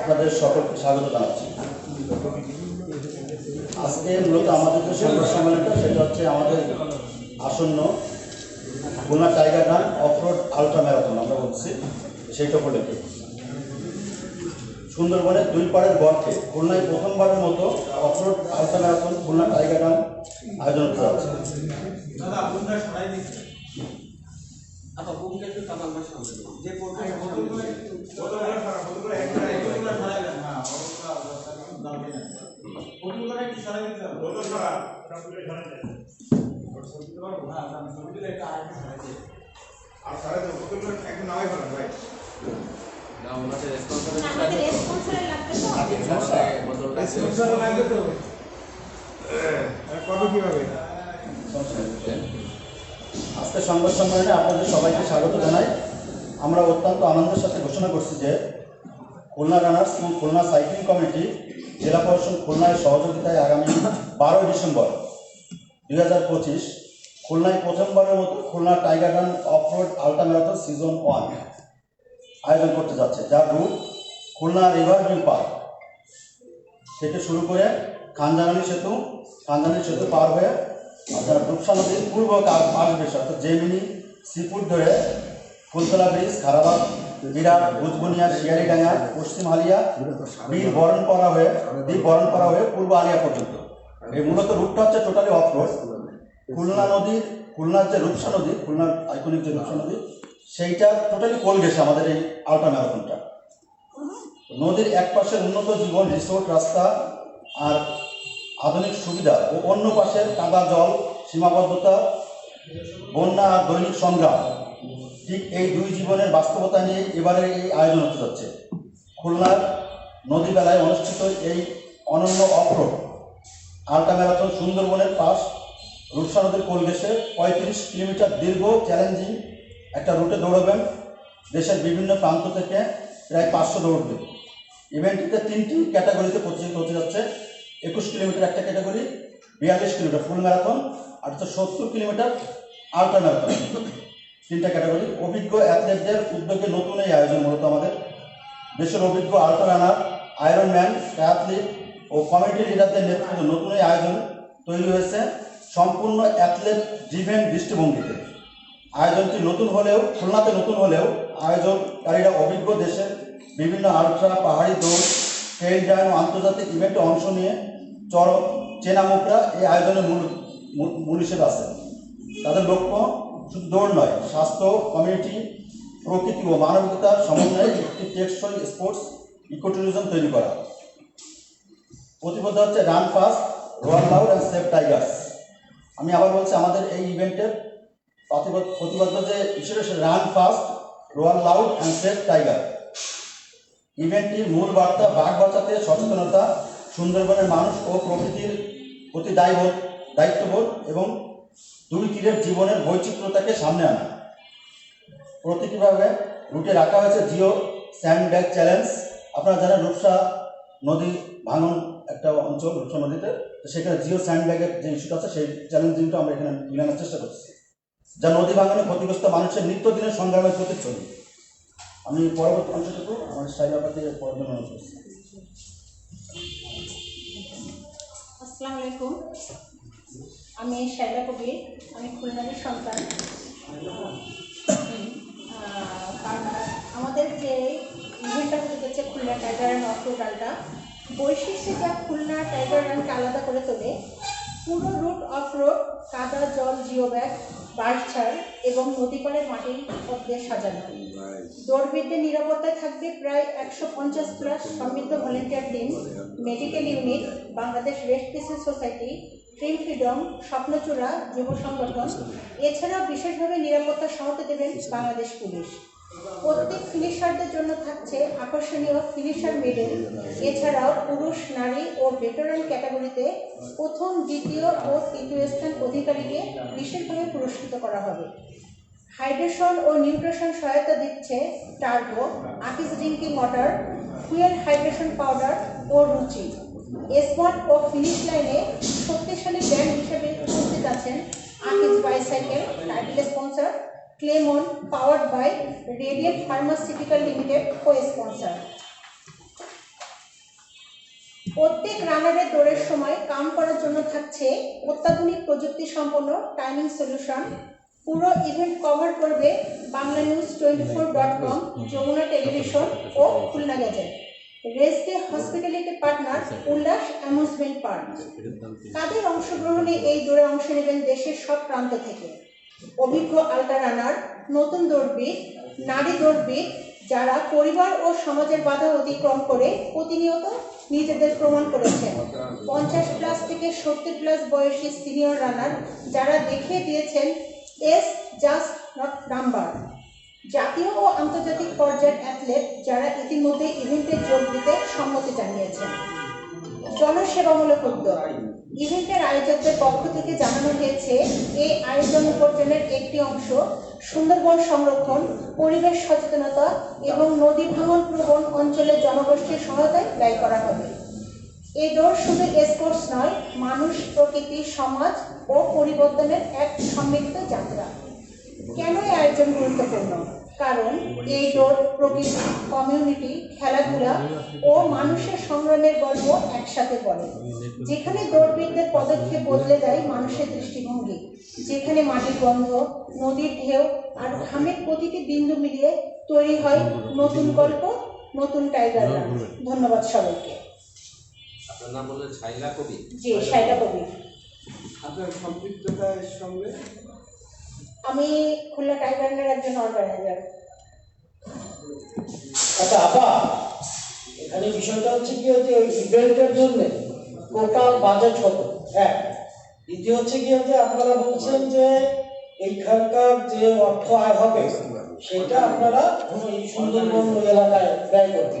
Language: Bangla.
আপনাদের সকলকে স্বাগত জানাচ্ছি। আজকে মূলত আমাদের যে সংবাদ সম্মেলনটা, সেটা হচ্ছে আমাদের আসন্ন Khulna tiger run offroad ultra marathon, আমরা বলছি সেইটা উপলক্ষে সুন্দরবনের দুই পাড়ের গর্তে খুলনায় প্রথমবারের মতো offroad ultra marathon, Khulna tiger run আয়োজন করা হচ্ছে। আপা বুকটা একটু কামাল মাস সামনে দিন। যে পড়বে না ওনাদের রেসপন্সিবিলিটি আমাদের রেসপন্সিবল লাগবে তো। বদলটা কবে কীভাবে আজকে সংবাদ সম্মেলনে আপনাদের সবাইকে স্বাগত জানাই। আমরা অত্যন্ত আনন্দের সাথে ঘোষণা করছি যে খুলনা রানার্স এবং খুলনা সাইক্লিং কমিটি জেলা প্রশাসন খুলনায় সহযোগিতায় আগামী বারোই ডিসেম্বর দুই হাজার পঁচিশ খুলনায় প্রথমবারের মতো Khulna tiger run offroad ultra marathon season one আয়োজন করতে যাচ্ছে। যার route Khulna river view park. থেকে শুরু করে খানজানানি সেতু খানজানানি সেতু পার হয়ে আপনার রূপসা নদীর পূর্ব পাশ বেশ অর্থাৎ জেমিনি সিপুর ধরে ফুলতলা ব্রিজ খারাবাদ বিরাট, ভুজবুনিয়া শিয়ারিডাঙ্গা পশ্চিম আলিয়া বীর করা হয়ে দ্বীপ বরণ করা হয়ে পূর্ব আলিয়া পর্যন্ত। এই মূলত রুটটা হচ্ছে টোটালি অফরোড খুলনা নদীর, খুলনার যে রূপসা নদী, খুলনার আইকনিক যে রূপসা নদী, সেইটা টোটালি কোল গেছে আমাদের এই আল্ট্রা ম্যারাথনটা নদীর এক পাশে উন্নত জীবন রিসোর্ট রাস্তা আর আধুনিক সুবিধা ও অন্য পাশের কাদা জল, সীমাবদ্ধতা, বন্যা আর দৈনিক সংগ্রাম। ঠিক এই দুই জীবনের বাস্তবতা নিয়ে এবারে এই আয়োজন হতে যাচ্ছে। খুলনার নদী বেলায় অনুষ্ঠিত এই অনন্য অফরোড আল্ট্রা ম্যারাথন সুন্দরবনের পাশ, রূপসা নদীর কোল পঁয়ত্রিশ কিলোমিটার দীর্ঘ চ্যালেঞ্জিং একটা রুটে দৌড়বেন দেশের বিভিন্ন প্রান্ত থেকে প্রায় পাঁচশো দৌড়বে। ইভেন্টটিতে তিনটি ক্যাটাগরিতে প্রতিযোগিতা হতে যাচ্ছে। একুশ কিলোমিটার একটা ক্যাটাগরি বিয়াল্লিশ কিলোমিটার ফুল ম্যারাথন আর হচ্ছে সত্তর কিলোমিটার আল্ট্রা ম্যারাথন তিনটা ক্যাটাগরি অভিজ্ঞ অ্যাথলেটদের উদ্যোগে নতুন এই আয়োজন মূলত আমাদের। দেশের অভিজ্ঞ ultra runner iron man athlete ও কমিটি লিডারদের নেতৃত্বে নতুন এই আয়োজন তৈরি হয়েছে সম্পূর্ণ অ্যাথলেট ড্রিভেন দৃষ্টিভঙ্গিতে। আয়োজনটি নতুন হলেও, খুলনাতে নতুন হলেও আয়োজনকারীরা অভিজ্ঞ দেশের বিভিন্ন আলট্রা পাহাড়ি দৌড় ট্রেন জার্ন আন্তর্জাতিক ইভেন্টে অংশ নিয়ে চরম চেনা মুখরা এই আয়োজনের মূল, মূল- হিসেবে আছে। তাদের লক্ষ্য শুধু দৌড় নয়, স্বাস্থ্য কমিউনিটি প্রকৃতি ও মানবিকতার সমন্বয়ে একটি টেকসই স্পোর্টস ইকোট্যুরিজম তৈরি করা। প্রতিবদ্ধ হচ্ছে run fast royal loud and safe tigers আমি আবার বলছি, আমাদের এই ইভেন্টের প্রতিবদ্ধ যে সে run fast royal loud and safe tiger ইভেন্টটির মূল বার্তা বাঘ বাঁচাতে সচেতনতা, সুন্দরবনের মানুষ ও প্রকৃতির প্রতি দায়বোধ দায়িত্ববোধ এবং দুই তীরের জীবনের বৈচিত্র্যতাকে সামনে আনা। প্রতিটিভাবে রুটে রাখা হয়েছে জিও স্যান্ড ব্যাগ চ্যালেঞ্জ। আপনারা জানেন রূপসা নদী ভাঙন একটা অঞ্চল, রূপসা নদীতে। তো সেখানে জিও স্যান্ড ব্যাগের যে ইস্যুটা আছে, সেই চ্যালেঞ্জিংটা আমরা এখানে মিলানোর চেষ্টা করছি। যা নদী ভাঙনে ক্ষতিগ্রস্ত মানুষের নিত্যদিনের সংগ্রামের প্রতিচ্ছবি। আমি পরবর্তী অংশটুকু আমার সাইবাবাদে পড়ার জন্য অনুরোধ করছি। আসসালামু আলাইকুম। আমি শাইলা কবি আমি খুলনার সন্তান। আমাদের যে ইভেন্টটা হতে যাচ্ছে খুলনা টাইগার অ্যান্ড আলটা বৈশিষ্ট্যে যা খুলনা টাইগার রানকে আলাদা করে তোলে। পুরো রুট অফরোড কাদা জল জিও ব্যাগ বাঁশঝাড় এবং নদীপাড়ের মাটির পথে সাজানো। দৌড়বিদদের নিরাপত্তায় থাকবে প্রায় একশো পঞ্চাশ প্লাস সমৃদ্ধ volunteer team medical unit Bangladesh red crescent society trim freedom Swapnochura যুব সংগঠন। এছাড়াও বিশেষভাবে নিরাপত্তা সহায়তা দেবেন বাংলাদেশ পুলিশ। প্রত্যেক ফিনিশারদের জন্য থাকছে আকর্ষণীয় ফিনিশার মেডেল এছাড়াও পুরুষ, নারী ও ভেটারান ক্যাটাগরিতে প্রথম, দ্বিতীয় ও তৃতীয় স্থান অধিকারীকে বিশেষভাবে পুরস্কৃত করা হবে। হাইড্রেশন ও নিউট্রেশন সহায়তা দিচ্ছে turbo Akij drinking water fuel hydration powder ও রুচি। স্মার্ট ও ফিনিশ লাইনে শক্তিশালী ব্র্যান্ড হিসেবে উপস্থিত আছেন Akij bicycle, title sponsor powered by radiant pharmaceutical limited co sponsor প্রত্যেক রানারের দৌড়ের সময় কাম করার জন্য থাকছে অত্যাধুনিক প্রযুক্তি সম্পন্ন টাইমিং সলিউশন পুরো ইভেন্ট কভার করবে Bangla news twenty four dot com Jamuna television ও Khulna gadget race day hospitality partner Ullash amusement park তাদের অংশগ্রহণে এই দৌড়ে অংশ নেবেন দেশের সব প্রান্ত থেকে? অভিজ্ঞ আলট্রা রানার, নতুন দৌড়বিদ নারী দৌড়বিদ যারা পরিবার ও সমাজের বাধা অতিক্রম করে প্রতিনিয়ত নিজেদের প্রমাণ করেছেন। পঞ্চাশ প্লাস থেকে সত্তর প্লাস বয়সী সিনিয়র রানার, যারা দেখিয়ে দিয়েছেন, এস জাস্ট নট নাম্বার। জাতীয় ও আন্তর্জাতিক পর্যায়ের অ্যাথলেট, যারা ইতিমধ্যে ইভেন্টে যোগ দিতে সম্মতি জানিয়েছেন। জনসেবামূলক উদ্যোগ। ইভেন্টের আয়োজকদের পক্ষ থেকে জানানো হয়েছে, এই আয়োজন উপার্জনের একটি অংশ, সুন্দরবন সংরক্ষণ, পরিবেশ সচেতনতা এবং নদী ভাঙন প্রবণ অঞ্চলের জনগোষ্ঠীর সহায়তায় ব্যয় করা হবে। এই দৌড় শুধু স্পোর্টস নয়, মানুষ, প্রকৃতি, সমাজ ও পরিবর্তনের এক সমৃদ্ধ যাত্রা। কেন এই আয়োজন গুরুত্বপূর্ণ? কারণ এই দৌড় প্রকৃতি কমিউনিটি খেলাধুলা ও মানুষের সংগ্রামের গল্প একসাথে বলে। যেখানে দৌড়বিদদের পদক্ষেপ বদলে দেয় মানুষের দৃষ্টিভঙ্গি যেখানে মাটির গন্ধ নদীর ঢেউ আর ঘামের প্রতিটি বিন্দু মিলিয়ে তৈরি হয় নতুন গল্প নতুন টাইগার ধন্যবাদ সবাইকে। আপনার নাম বললেন ছাইলা কবি? জি সাইদা কবি। আপনার সম্পৃক্ততার সঙ্গে আমি খুলনা টাইগার রানের একজন অর্গানাইজার। আচ্ছা আপা এখানে বিষয়টা হচ্ছে কি হচ্ছে ওই ইভেন্টের জন্য টোটাল বাজেট কত? এক দ্বিতীয় হচ্ছে কি হচ্ছে আপনারা বলছেন যে এইখানকার যে অর্থ আয় হবে সেটা আপনারা সুন্দরবন এলাকায় ব্যয় করতে